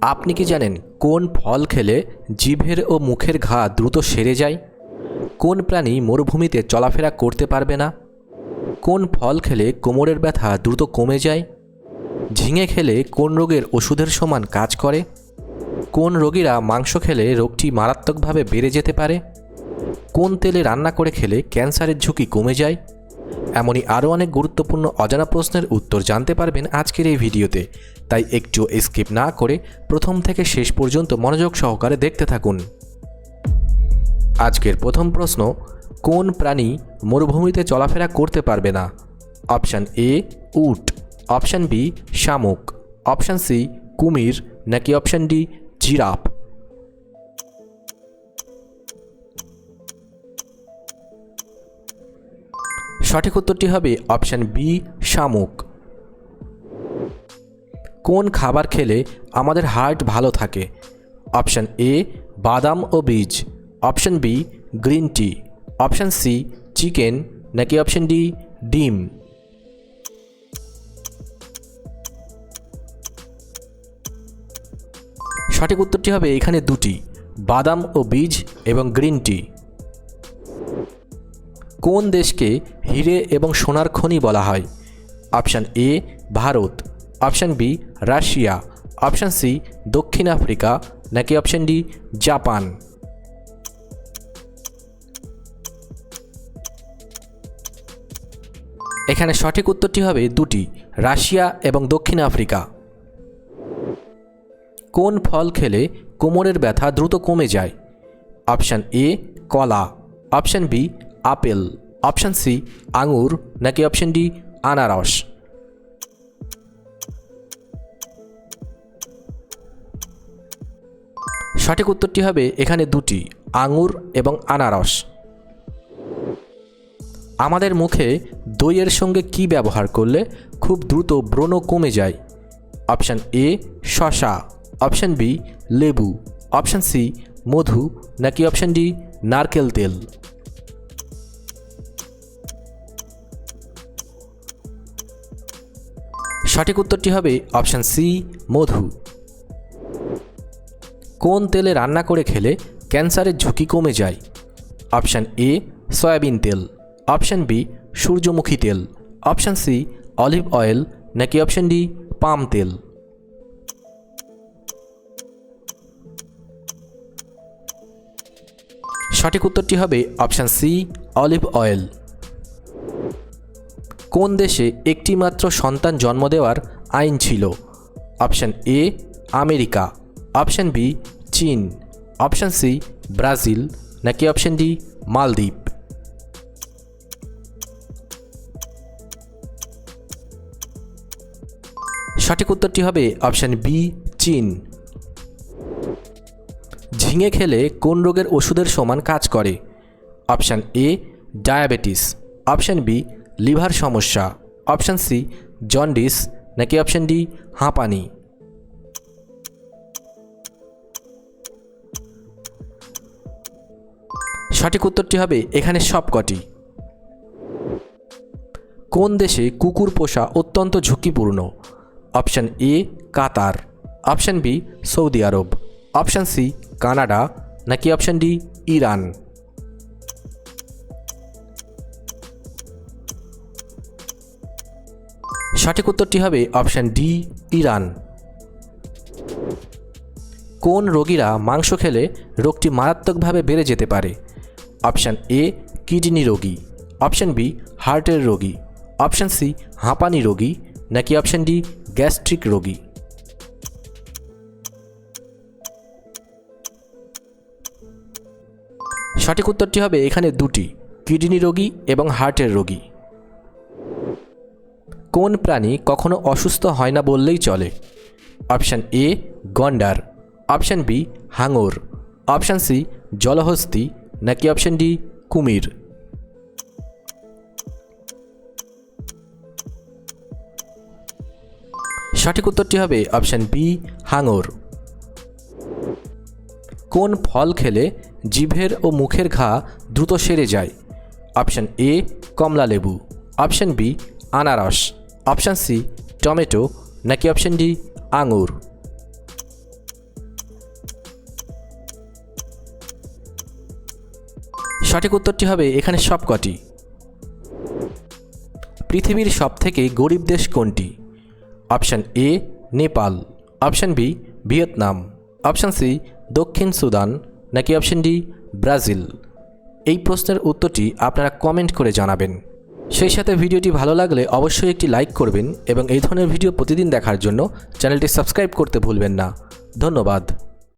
আপনি কি জানেন কোন ফল খেলে জিভের ও মুখের ঘা দ্রুত সেরে যায়? কোন প্রাণী মরুভূমিতে চলাফেরা করতে পারবে না? কোন ফল খেলে কোমরের ব্যথা দ্রুত কমে যায়? ঝিঙে খেলে কোন রোগের ওষুধের সমান কাজ করে? কোন রোগীরা মাংস খেলে রোগটি মারাত্মকভাবে বেড়ে যেতে পারে? কোন তেলে রান্না করে খেলে ক্যান্সারের ঝুঁকি কমে যায়? এমনই আরও অনেক গুরুত্বপূর্ণ অজানা প্রশ্নের উত্তর জানতে পারবেন আজকের এই ভিডিওতে। তাই একটু স্কিপ না করে প্রথম থেকে শেষ পর্যন্ত মনোযোগ সহকারে দেখতে থাকুন। আজকের প্রথম প্রশ্ন, কোন প্রাণী মরুভূমিতে চলাফেরা করতে পারবে না? অপশান এ উট। অপশান বি শামুক। অপশান সি কুমির। নাকি অপশান ডি জিরাফ। সঠিক উত্তরটি হবে অপশান বি, শামুক। কোন খাবার খেলে আমাদের হার্ট ভালো থাকে? অপশান এ, বাদাম ও বীজ। Option B, green tea. Option C, chicken. নাকি অপশান ডি, ডিম? সঠিক উত্তরটি হবে এখানে দুটি, বাদাম ও বীজ এবং গ্রিন টি। কোন দেশকে হিরে এবং সোনার খনি বলা হয়? Option A, Bharat. Option B, Russia. Option C, দক্ষিণ আফ্রিকা। নাকি অপশান ডি, জাপান? এখানে সঠিক উত্তরটি হবে দুটি, রাশিয়া এবং দক্ষিণ আফ্রিকা। কোন ফল খেলে কোমরের ব্যথা দ্রুত কমে যায়? অপশান এ, কলা। Option B apple option C আঙুর নাকি অপশান ডি আনারস? সঠিক উত্তরটি হবে এখানে দুটি আঙুর এবং আনারস। আমাদের মুখে দইয়ের সঙ্গে কি ব্যবহার করলে খুব দ্রুত ব্রণ কমে যায়? অপশান এ শশা অপশান বি লেবু। অপশান সি মধু। নাকি অপশান ডি নারকেল তেল? সঠিক উত্তরটি হবে অপশান সি, মধু। কোন তেলে রান্না করে খেলে ক্যান্সারের ঝুঁকি কমে যায়? অপশান এ, সয়াবিন তেল। অপশান বি, সূর্যমুখী তেল। Option C, olive oil. নাকি অপশান ডি, পাম তেল? সঠিক উত্তরটি হবে অপশান সি, অলিভ অয়েল। কোন দেশে একটি মাত্র সন্তান জন্ম দেওয়ার আইন ছিল? Option A, America. Option B, চীন। Option C, Brazil. নাকি অপশান ডি, মালদ্বীপ? সঠিক উত্তরটি হবে অপশান বি, চীন। ঝিঙে খেলে কোন রোগের ওষুধের সমান কাজ করে? Option A, diabetes. Option B liver সমস্যা, অপশান সি, জন্ডিস, নাকি অপশান ডি, হাঁপানি। সঠিক উত্তরটি হবে এখানে সবকটি। কোন দেশে কুকুর পোষা অত্যন্ত ঝুঁকিপূর্ণ? Option A, Qatar. Option B, Saudi Arab. Option C, Canada. নাকি অপশান ডি, ইরান। সঠিক উত্তরটি হবে অপশান ডি, ইরান। কোন রোগীরা মাংস খেলে রোগটি মারাত্মকভাবে বেড়ে যেতে পারে? অপশান এ, কিডনি রোগী। অপশান বি, হার্টের রোগী। অপশান সি, হাঁপানি রোগী। নাকি অপশান ডি, গ্যাস্ট্রিক রোগী? সঠিক উত্তরটি হবে এখানে দুটি, কিডনি রোগী এবং হার্টের রোগী। কোন প্রাণী কখনো অসুস্থ হয় না বললেই চলে? অপশান এ, গন্ডার। অপশান বি, হাঙর। অপশান সি, জলহস্তি। নাকি অপশান ডি, কুমির? সঠিক উত্তরটি হবে অপশান বি, হাঙর। কোন ফল খেলে জিভের ও মুখের ঘা দ্রুত সেরে যায়? অপশান এ কমলা লেবু অপশান বি, আনারস। অপশান সি টমেটো নাকি অপশান ডি আঙুর? সঠিক উত্তরটি হবে এখানে সবকটি। পৃথিবীর সবথেকে গরিব দেশ কোনটি? Option A Nepal. Option B Vietnam. Option C দক্ষিণ সুদান। নাকি অপশান ডি ব্রাজিল? এই প্রশ্নের উত্তরটি আপনারা কমেন্ট করে জানাবেন। সেই সাথে ভিডিওটি ভালো লাগলে অবশ্যই একটি লাইক করবেন এবং এই ধরনের ভিডিও প্রতিদিন দেখার জন্য চ্যানেলটি সাবস্ক্রাইব করতে ভুলবেন না। ধন্যবাদ।